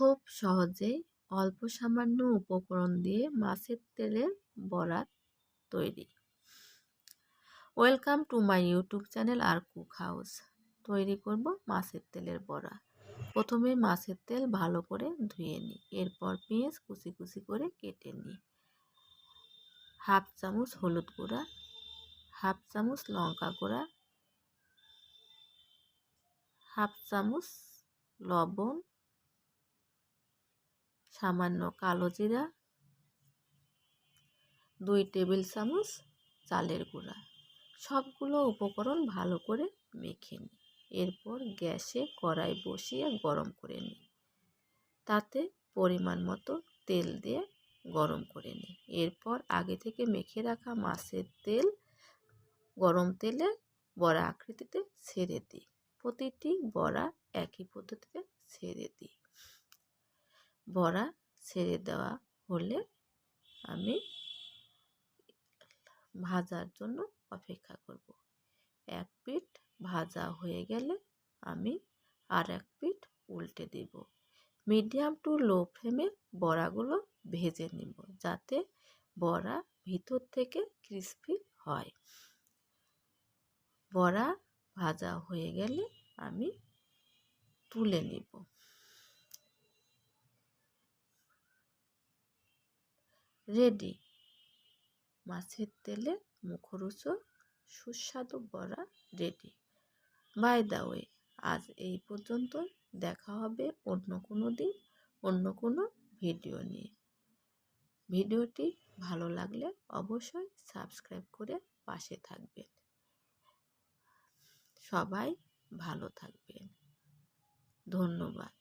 খুব সহজেই অল্প সামান্য উপকরণ দিয়ে মাছের তেলের বড়া তৈরি। Welcome to my YouTube channel R cook house. তৈরি করব মাছের তেলের বড়া। প্রথমে মাছের তেল ভালো করে ধুয়ে নিই। এরপর পেঁয়াজ কুচি কুচি করে কেটে নিই। হাফ চামচ হলুদ গুঁড়া, হাফ চামচ লঙ্কা গুঁড়া, হাফ চামচ লবণ সামান্য কালো জিরা, দুই টেবিল চামচ চালের গুঁড়া। সবগুলো উপকরণ ভালো করে মেখে নিই এরপর গ্যাসে কড়াই বসিয়ে গরম করে নিই তাতে পরিমাণ মতো তেল দিয়ে গরম করে নিই এরপর আগে থেকে মেখে রাখা মাছের তেল গরম তেলে বড়া আকৃতিতে ছেড়ে দিই। প্রতিটি বড়া একই পদ্ধতিতে ছেড়ে দিই। বড়া ছেড়ে দেওয়া হলে আমি ভাজার জন্য অপেক্ষা করব। এক পিঠ ভাজা হয়ে গেলে আমি আর এক পিঠ উল্টে দেব। মিডিয়াম টু লো ফ্লেমে বড়াগুলো ভেজে নিব যাতে বড়া ভিতর থেকে ক্রিস্পি হয়। বড়া ভাজা হয়ে গেলে আমি তুলে নিব। রেডি। মাছের তেলে মুখরোচক সুস্বাদু বড়া রেডি। বাই দা ওয়ে আজ এই পর্যন্ত দেখা হবে অন্য কোনো দিন, অন্য কোনো ভিডিও নিয়ে। ভিডিওটি ভালো লাগলে অবশ্যই সাবস্ক্রাইব করে পাশে থাকবেন। সবাই ভালো থাকবেন। ধন্যবাদ।